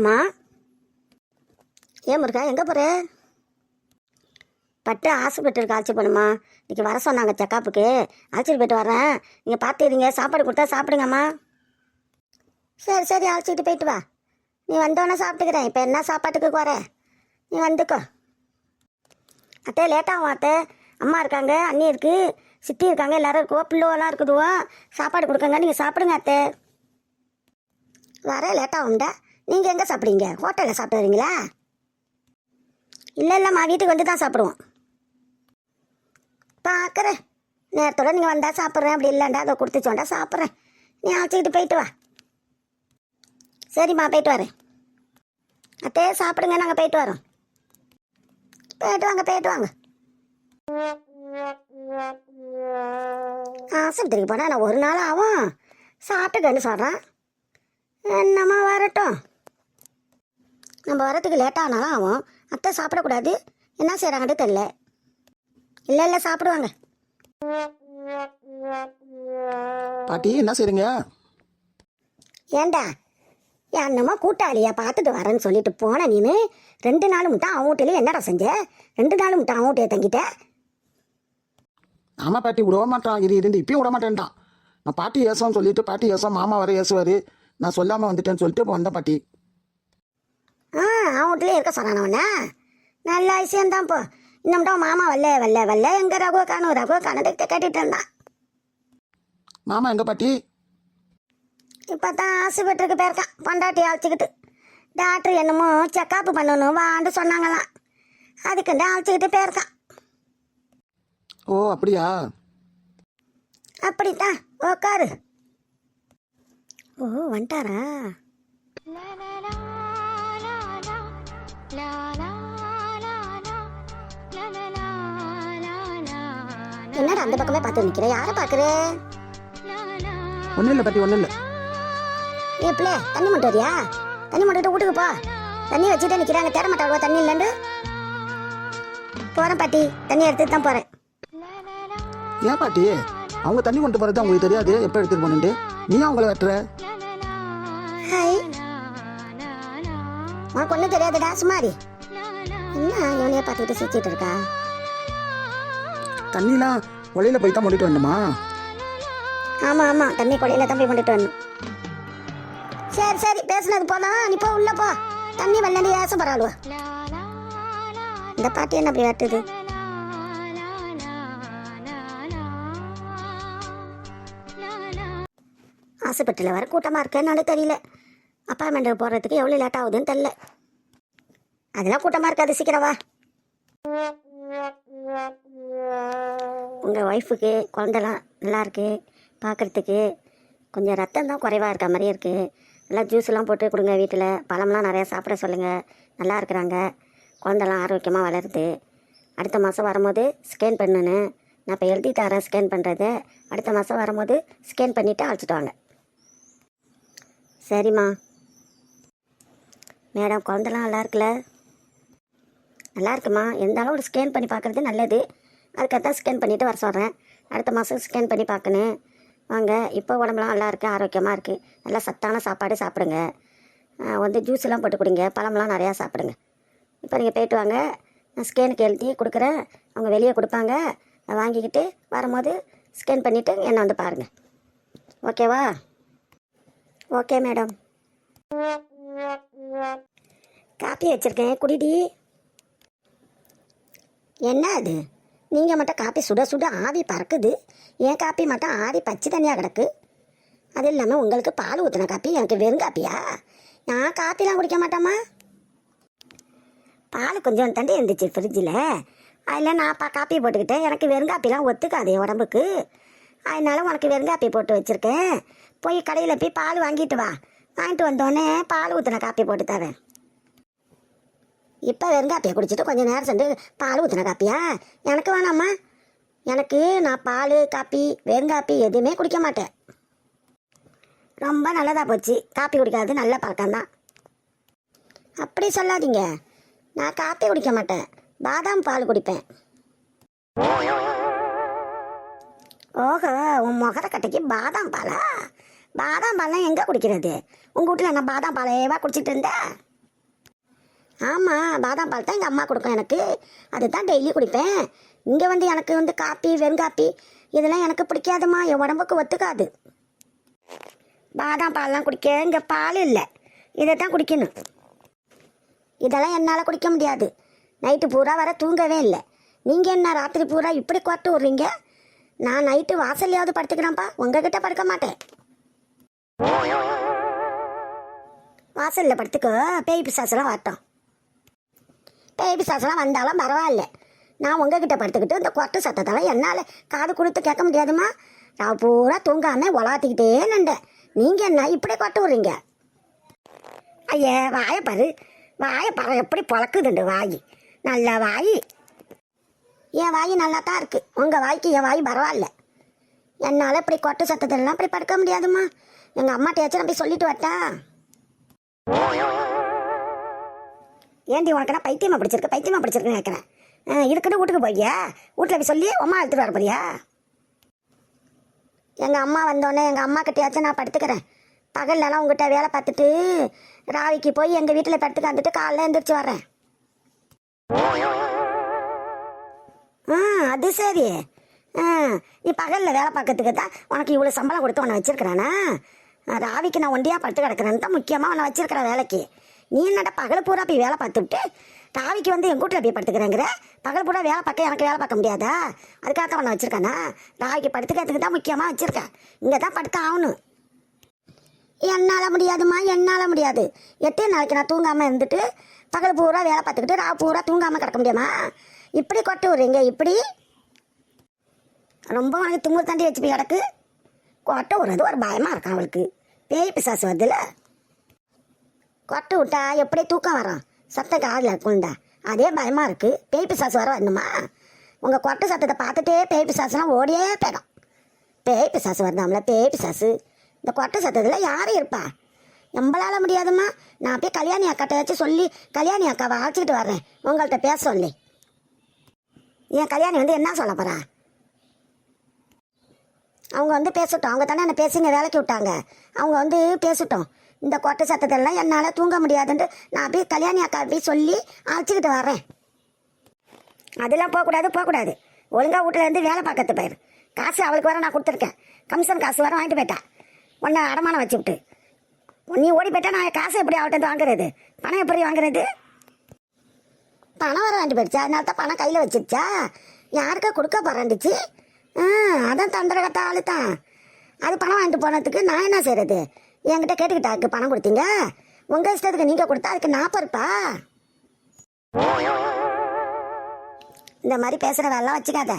அம்மா. ஏன் முருகா எங்கே போகிற பட்டு ஹாஸ்பிட்டலுக்கு அழைச்சி போகணுமா? இன்றைக்கி வர சொன்னாங்க செக்காப்புக்கு. அழைச்சிட்டு போயிட்டு வரேன் நீங்கள் பார்த்துக்கிறீங்க சாப்பாடு கொடுத்தா சாப்பிடுங்கம்மா. சரி சரி அழைச்சிட்டு போயிட்டு வா. நீ வந்தோடனே சாப்பிட்டுக்கிறேன். இப்போ என்ன சாப்பாட்டுக்கு வர நீ வந்துக்கோ. அத்தை லேட்டாகும் அத்தை. அம்மா இருக்காங்க அண்ணி இருக்கு சித்தி இருக்காங்க எல்லாரும் இருக்கோ. பிள்ளைவெல்லாம் இருக்குதுவோ. சாப்பாடு கொடுக்கங்க. நீங்கள் சாப்பிடுங்க அத்தை. வர லேட்டாகும்டா நீங்கள் எங்கே சாப்பிடுவீங்க ஹோட்டலில் சாப்பிட்டு வரீங்களா இல்லை இல்லைம்மா வீட்டுக்கு வந்து தான் சாப்பிடுவோம். பார்க்குறேன் நேரத்தோட நீங்கள் வந்தால் சாப்பிட்றேன். அப்படி இல்லைண்டா அதை கொடுத்து சொண்டா சாப்பிட்றேன். நீ அழைச்சிக்கிட்டு போயிட்டு வா. சரிம்மா போயிட்டு வரேன். அத்தே சாப்பிடுங்க நாங்கள் போயிட்டு வரோம். போயிட்டு வாங்க போயிட்டு வாங்க. ஆஸ்பத்திரிக்கு போனால் நான் ஒரு நாள் ஆகும். சாப்பிட்டுக்கன்னு சொல்கிறேன் என்னம்மா வரட்டும். நம்ம வரத்துக்கு லேட் ஆனாலும் ஆகும் அத்தை சாப்பிடக்கூடாது. என்ன செய்கிறாங்கன்னு தெரில இல்லை இல்லை சாப்பிடுவாங்க. பாட்டி என்ன செய்றீங்க? ஏண்டா? என்னமோ கூட்டாளியா பார்த்துட்டு வரேன்னு சொல்லிட்டு போன நீனு. ரெண்டு நாள் மட்டும் அவன் வீட்டிலே என்னடா செஞ்ச? ரெண்டு நாள் மட்டும் அவன் வீட்டையே தங்கிட்ட? ஆமா பாட்டி விடவே மாட்டான். இது இருந்து இப்பயும் விட மாட்டேன்ட்டான். நான் பாட்டி ஏசோன்னு சொல்லிட்டு பாட்டி ஏசம் மாமா வர ஏசுவாரு. நான் சொல்லாம வந்துட்டேன்னு சொல்லிட்டு இப்போ வந்தேன் பாட்டி. ஆ அவன் வீட்டிலே இருக்க சொன்னான் அவன நல்ல விஷயம்தான் போ. இன்னும் மாமா வரல வரல வரல. எங்க ரகு காணும்? ரகு காணத்தை கேட்டுட்டு இருந்தான். மாமா எங்க பாட்டி? இப்போ தான் ஆஸ்பத்திரிக்கு போயிருக்கான். பொண்டாட்டி அழைச்சிக்கிட்டு. டாக்டர் என்னமோ செக்கப் பண்ணணும் வான்னு சொன்னாங்களாம். அதுக்குண்டு அழைச்சிக்கிட்டு போயிருக்கான். ஓ அப்படியா? அப்படித்தான். உக்காரு. ஓ வந்துட்டாரா? என்னடா அந்த பக்கமே பார்த்து நிக்கிற யாரை பாக்குற ஒன்றும் இல்லை பாட்டி ஒன்றும் இல்லை ஏ பிள்ளை தண்ணி மட்டும் வரியா தண்ணி மட்டும் வீட்டுக்கு போ தண்ணி வச்சுட்டே நிக்கிறாங்க தேட மாட்டாளுவா தண்ணி இல்லைண்டு போறேன் பாட்டி தண்ணி எடுத்துட்டு தான் போறேன் ஏன் பாட்டி அவங்க தண்ணி கொண்டு போறது உங்களுக்கு தெரியாது எப்போ எடுத்துட்டு போனேன்ட்டு நீ அவங்கள வெட்டுற ஹாய் உனக்கு ஒன்றும் தெரியாதுடா சுமாரி என்ன இவனையே பார்த்துக்கிட்டு சிரிச்சிட்டு இருக்கா? தண்ணிலாம் வழியில போய் தான் முடிட்டு வரணுமா? ஆமா ஆமா. தண்ணி கொடையில தான் போய் கொண்டுட்டு வரணும். சரி சரி. பேசுனது போலாம் நீ போ உள்ள போ. தண்ணி வரலன்னு ஏச பரவாயில்வா இந்த பாட்டி என்ன அப்படி வெட்டுது ஹாஸ்பிட்டலில் வர கூட்டமாக இருக்கேன்னு தெரியல. அப்பார்ட்மெண்ட்டுக்கு போகிறதுக்கு எவ்வளோ லேட் ஆகுதுன்னு தெரில அதெல்லாம் கூட்டமாக இருக்காது சீக்கிரவா உங்கள் ஒய்ஃபுக்கு குழந்தைலாம் நல்லா இருக்குது பார்க்குறதுக்கு கொஞ்சம் ரத்தம் தான் குறைவாக இருக்க மாதிரியே இருக்குது நல்லா ஜூஸ்லாம் போட்டு கொடுங்க வீட்டில். பழம்லாம் நிறையா சாப்பிட சொல்லுங்கள் நல்லா இருக்கிறாங்க. குழந்தலாம் ஆரோக்கியமாக வளருது. அடுத்த மாதம் வரும்போது ஸ்கேன் பண்ணுன்னு. நான் இப்போ எழுதி தரேன் ஸ்கேன் பண்ணுறது அடுத்த மாதம் வரும்போது ஸ்கேன் பண்ணிவிட்டு அழைச்சிட்டு வாங்க. சரிம்மா. மேடம் குழந்தலாம் நல்லா இருக்குல்ல? நல்லா இருக்குமா? இருந்தாலும் ஒரு ஸ்கேன் பண்ணி பார்க்குறது நல்லது. அதுக்காக தான் ஸ்கேன் பண்ணிவிட்டு வர சொல்கிறேன் அடுத்த மாதம் ஸ்கேன் பண்ணி பார்க்கணும். வாங்க இப்போ உடம்புலாம் நல்லா இருக்குது ஆரோக்கியமாக இருக்குது நல்லா சத்தான சாப்பாடு சாப்பிடுங்க. வந்து ஜூஸ்லாம் போட்டு கொடுங்க. பழம்லாம் நிறையா சாப்பிடுங்க. இப்போ நீங்கள் போயிட்டு வாங்க. நான் ஸ்கேனுக்கு எழுதி கொடுக்குறேன். அவங்க வெளியே கொடுப்பாங்க. அதை வாங்கிக்கிட்டு வரும்போது ஸ்கேன் பண்ணிவிட்டு என்னை வந்து பாருங்கள் ஓகேவா? Okay madam. காப்பி வச்சுருக்கேன் குடிடி. என்ன அது? நீங்கள் மட்டும் காப்பி சுட சுட ஆவி பறக்குது. என் காப்பி மட்டும் ஆவி பச்சை தண்ணியாக கிடக்கு. அது இல்லாமல் உங்களுக்கு பால் ஊற்றின காப்பி எனக்கு வெறும் காப்பியா? நான் காப்பிலாம் குடிக்க மாட்டேம்மா. பால் கொஞ்சம் தண்டி இருந்துச்சு ஃப்ரிட்ஜில் அதில் நான் பா காப்பி போட்டுக்கிட்டேன். எனக்கு வெறும் காப்பிலாம் ஒத்துக்காது என் உடம்புக்கு. அதனால உனக்கு வெறும் காப்பி போட்டு வச்சுருக்கேன். போய் கடையில் போய் பால் வாங்கிட்டு வா. வாங்கிட்டு வந்தோடனே பால் ஊற்றின காப்பி போட்டு தரேன். இப்போ வெறும் காப்பியை குடிச்சிட்டு கொஞ்சம் நேரம் சென்று பால் ஊற்றின காப்பியா? எனக்கு வேணாம்மா. எனக்கு நான் பால் காப்பி வெறும் காப்பி எதுவுமே குடிக்க மாட்டேன். ரொம்ப நல்லதாக போச்சு. காப்பி குடிக்காது நல்ல பழக்கம்தான் அப்படி சொல்லாதீங்க. நான் காப்பி குடிக்க மாட்டேன். பாதாம் பால் குடிப்பேன். ஓஹோ உன் முகத்தை கட்டைக்கு பாதாம் பாலா? பாதாம் பால்லாம் எங்கே குடிக்கிறது? உங்கள் வீட்டில் நான் பாதாம் பாலையேவா குடிச்சிட்டு இருந்தேன் ஆமாம் பாதாம் பால் தான் எங்கள் அம்மா கொடுக்கும் எனக்கு. அதுதான் டெய்லி குடிப்பேன். இங்கே வந்து எனக்கு வந்து காப்பி வெறுங்காப்பி இதெல்லாம் எனக்கு பிடிக்காதும்மா. என் உடம்புக்கு ஒத்துக்காது. பாதாம் பால்லாம் குடிக்க இங்கே பால் இல்லை. இதை தான் குடிக்கணும். இதெல்லாம் என்னால் குடிக்க முடியாது. நைட்டு பூரா வர தூங்கவே இல்லை. நீங்கள் என்ன ராத்திரி பூரா இப்படி கொட்டு விட்றீங்க நான் நைட்டு வாசல்லையாவது படுத்துக்கிறேன்ப்பா. உங்ககிட்ட படுக்க மாட்டேன். வாசலில் படுத்துக்கோ. பேய் பிசாசெல்லாம் வரட்டும். பேய் பிசாசெல்லாம் வந்தாலும் பரவாயில்ல. நான் உங்ககிட்ட படுத்துக்கிட்டு இந்த கொட்டு சத்தத்தால் என்னால் காது கொடுத்து கேட்க முடியாதுமா நான் பூரா தூங்காமல் உலாத்திக்கிட்டே நின்றேன். நீங்கள் என்ன இப்படி கொட்டு விட்றீங்க? ஐயே வாயை பாரு. பாரு எப்படி பிழக்குதுண்டு வாய். நல்ல வாய். என் வாய் நல்லா தான் இருக்குது உங்கள் வாய்க்கு என் வாய் பரவாயில்ல. என்னால் இப்படி கொட்டு சத்தத்திலலாம் இப்படி படுக்க முடியாதும்மா. எங்கள் அம்மாட்டையாச்சும் நான் போய் சொல்லிட்டு வரட்டா? ஏண்டி உனக்கு பைத்தியமாக பிடிச்சிருக்கு? பைத்தியமாக பிடிச்சிருக்குன்னு கேட்குறேன் இதுக்கிட்ட வீட்டுக்கு போய்யா வீட்டில் போய் சொல்லி அம்மா எடுத்துட்டு வர போறியா? எங்கள் அம்மா வந்தோடனே எங்கள் அம்மா கிட்டேயாச்சும் நான் படுத்துக்கிறேன். பகல்லலாம் உங்ககிட்ட வேலை பார்த்துட்டு ராவிக்கு போய் எங்கள் வீட்டில் படுத்துக்க வந்துட்டு காலைல எழுந்திரிச்சு வரேன் ஆ அது சரி. நீ பகலில் வேலை பார்க்கறதுக்கு தான் உனக்கு இவ்வளோ சம்பளம் கொடுத்து உன்னை வச்சிருக்கிறானா? ராவிக்கு நான் ஒண்டியாக படுத்து கிடக்கிறேன்னு தான் முக்கியமாக உன்னை வச்சிருக்கிற வேலைக்கு. நீ என்னடா பகல் பூரா போய் வேலை பார்த்துட்டு ராவிக்கு வந்து என் கூட்டில் போய் படுத்துக்கிறேங்கிற? பகல் பூரா வேலை பார்க்க எனக்கு வேலை பார்க்க முடியாதா? அதுக்காக தான் உன்னை வச்சிருக்கானா? ராவிக்கு படுத்துக்கிறதுக்கு தான் முக்கியமாக வச்சிருக்கேன் இங்கே தான் படுத்து ஆகணும். என்னால் முடியாதும்மா என்னால் முடியாது. எத்தனை நாளைக்கு நான் தூங்காமல் இருந்துட்டு பகல் பூரா வேலை பார்த்துக்கிட்டு ரா பூரா தூங்காமல் கிடக்க முடியுமா? இப்படி கொட்டு விட்றீங்க இப்படி? ரொம்ப உனக்கு தும்மல் தாண்டி வச்சு போய் கிடக்கு. கொட்டை விடுறது ஒரு பயமாக இருக்கும் அவளுக்கு? பேய் பிசாசு வருதுல கொட்டை விட்டா எப்படி தூக்கம் வரும்? சத்தம் காதில் இருக்கும்டா. அதே பயமாக இருக்குது பேய் பிசாசு வர வரணுமா? உங்கள் கொட்டை சத்தத்தை பார்த்துட்டே பேய் பிசாசுலாம் ஓடியே போயிடும். பேய் பிசாசு வருதாம்ல? பேய் பிசாசு. இந்த கொட்டை சத்தத்தில் யாரும் இருப்பா? நம்மளால முடியாதும்மா. நான் போய் கல்யாணி அக்காட்ட வச்சு சொல்லி கல்யாணி அக்காவை அழைச்சிக்கிட்டு வர்றேன். உங்கள்கிட்ட பேச சொல்லி. என் கல்யாணி வந்து என்ன சொல்ல போகிறா அவங்க வந்து பேசட்டும். அவங்க தானே என்னை பேசிங்க வேலைக்கு விட்டாங்க. அவங்க வந்து பேசட்டும். இந்த கொட்டை சத்தத்தெல்லாம் என்னால் தூங்க முடியாதுன்ட்டு நான் போய் கல்யாணி அக்கா போய் சொல்லி அழைச்சிக்கிட்டு வரேன் அதெல்லாம் போகக்கூடாது போகக்கூடாது. ஒழுங்காக வீட்டில் இருந்து வேலை பார்க்கறது போயிரு. காசு அவளுக்கு வர நான் கொடுத்துருக்கேன். கமிஷன் காசு வர வாங்கிட்டு போயிட்டா. உன்னை அடமானம் வச்சுவிட்டு நீ ஓடி போயிட்டா நான் காசு எப்படி அவள்கிட்ட வாங்குறது? பணம் எப்படி வாங்குறது? பணம் வர வாங்கிட்டு போயிடுச்சா. அதனால தான் பணம் கையில் வச்சிருச்சா? யாருக்கா கொடுக்க போறாண்டுச்சு ஆ அதான் தந்திரகத்த ஆளு தான் அது பணம் வாங்கிட்டு போனதுக்கு நான் என்ன செய்யறது என்கிட்ட கேட்டுக்கிட்டாக்கு பணம் கொடுத்தீங்க? உங்கள் இஷ்டத்துக்கு நீங்கள் கொடுத்தா அதுக்கு நான் பொறுப்பா? இந்த மாதிரி பேசுகிற வேலைலாம் வச்சுக்காத.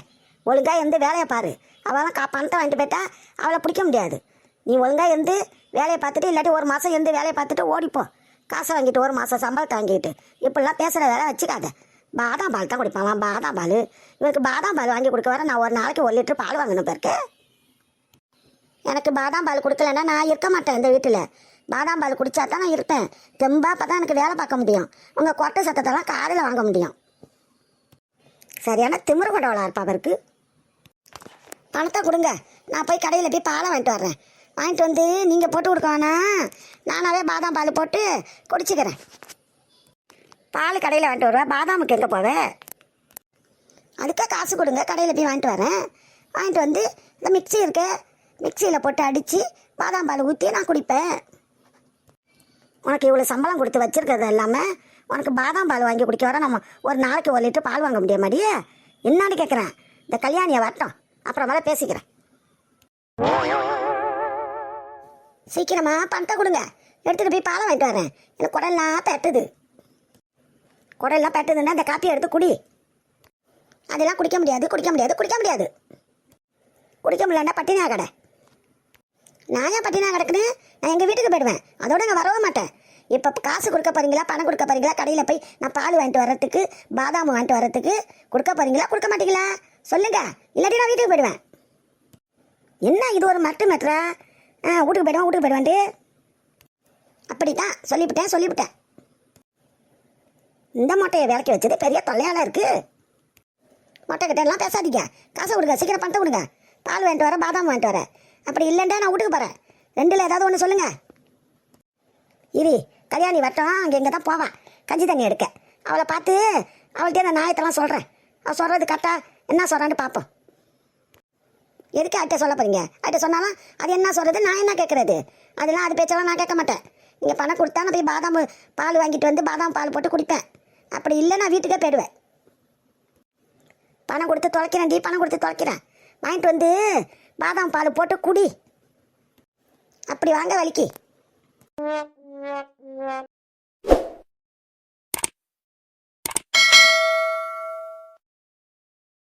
ஒழுங்கா எந்த வேலையை பாரு. அவளாம் கா பணத்தை வாங்கிட்டு போயிட்டா அவளை பிடிக்க முடியாது. நீ ஒழுங்கா இருந்து வேலையை பார்த்துட்டு இல்லாட்டி ஒரு மாதம் இருந்து வேலையை பார்த்துட்டு ஓடிப்போ. காசை வாங்கிட்டு ஒரு மாதம் சம்பளத்தை வாங்கிட்டு. இப்படிலாம் பேசுகிற வேலை வச்சுக்காத. பாதாம் பால் தான் குடிப்பான் பாதாம் பால். இவருக்கு பாதாம் பால் வாங்கி கொடுக்க வர நான் ஒரு நாளைக்கு ஒரு லிட்டர் பால் வாங்கணும் பேருக்கு எனக்கு பாதாம் பால் கொடுக்கலன்னா நான் இருக்க மாட்டேன் இந்த வீட்டில். பாதாம் பால் குடித்தா தான் நான் இருப்பேன். தெம்பா அப்போ தான் எனக்கு வேலை பார்க்க முடியும். உங்கள் கொட்டை சத்தத்தெல்லாம் காதில் வாங்க முடியும். சரியான திமிரு கொண்டவளா இருப்பா அவருக்கு. பணத்தை கொடுங்க. நான் போய் கடையில் போய் பாலை வாங்கிட்டு வர்றேன். வாங்கிட்டு வந்து நீங்கள் போட்டு கொடுக்க வேணாம் நானாவே பாதாம் பால் போட்டு குடிச்சுக்கிறேன். பால் கடையில் வாங்கிட்டு வருவேன் பாதாமுக்கு எங்கே போவேன் அதுக்கே காசு கொடுங்க. கடையில் போய் வாங்கிட்டு வரேன். வாங்கிட்டு வந்து இந்த மிக்ஸி இருக்கு. மிக்சியில் போட்டு அடித்து பாதாம் பால் ஊற்றி நான் குடிப்பேன். உனக்கு இவ்வளோ சம்பளம் கொடுத்து வச்சுருக்கிறது இல்லாமல் உனக்கு பாதாம் பால் வாங்கி குடிக்க வர நம்ம ஒரு நாளைக்கு ஒரு லிட்டர் பால் வாங்க முடிய மாட்டியே என்னான்னு கேட்குறேன் இந்த கல்யாணியை வரட்டும். அப்புறமேல பேசிக்கிறேன். சீக்கிரமாக பணத்தை கொடுங்க. எடுத்துகிட்டு போய் பாலை வாங்கிட்டு வரேன். எனக்கு குடல்லாம் பெட்டுது. குடல்லாம் பெட்டுதுன்னா அந்த காப்பியை எடுத்து குடி. அதெல்லாம் குடிக்க முடியாது குடிக்க முடியாது குடிக்க முடியாது. குடிக்க முடியலன்னா பட்டினா கடை. நான் ஏன் பட்டினா கிடக்குன்னு நான் எங்கள் வீட்டுக்கு போயிடுவேன். அதோட நான் வரவே மாட்டேன். இப்போ காசு கொடுக்க போகிறீங்களா பணம் கொடுக்க போறீங்களா கடையில் போய் நான் பால் வாங்கிட்டு வர்றதுக்கு பாதாம் வாங்கிட்டு வர்றதுக்கு கொடுக்க போகிறீங்களா கொடுக்க மாட்டீங்களா? சொல்லுங்கள் இல்லாட்டி நான் வீட்டுக்கு போயிடுவேன். என்ன இது ஒரு மட்டு மெட்ரா ஆ வீட்டுக்கு போயிடுவேன் வீட்டுக்கு போயிடுவேன்ட்டு. அப்படி தான் சொல்லிவிட்டேன் சொல்லிவிட்டேன். இந்த மொட்டையை விளக்கி வச்சது பெரிய தொல்லையால இருக்கு. மொட்டை கிட்ட எல்லாம் பேசாதீங்க. காசை கொடுங்க சீக்கிரம் பணத்தை கொடுங்க. பால் வாங்கிட்டு வரேன் பாதாம் வாங்கிட்டு வரேன் அப்படி இல்லைண்டா நான் வீட்டுக்கு போகிறேன் ரெண்டில் ஏதாவது ஒன்று சொல்லுங்க. இரு கல்யாணி வட்டம் அங்கே இங்கே தான் போவான் கஞ்சி தண்ணி எடுக்க. அவளை பார்த்து அவள்கிட்ட நான் நியாயத்தெல்லாம் சொல்கிறேன் அவள் சொல்கிறது கரெக்டாக என்ன சொல்கிறான்னு பார்ப்போம். எதுக்கு அட்டை சொல்ல போகிறீங்க அட்டை சொன்னாலும் அது என்ன சொல்கிறது நான் என்ன கேட்குறது அதெல்லாம் அது பேச்செல்லாம் நான் கேட்க மாட்டேன். நீங்கள் பணம் கொடுத்தா நான் போய் பாதாம் பால் வாங்கிட்டு வந்து பாதாம் பால் போட்டு குடிப்பேன். அப்படி இல்லை நான் வீட்டுக்கே போயிடுவேன். பணம் கொடுத்து தொலைக்கிறேன் டி பணம் கொடுத்து தொலைக்கிறேன். வாங்கிட்டு வந்து பாதாம் பால் போட்டு குடி. அப்படி வாங்க வலிக்கு.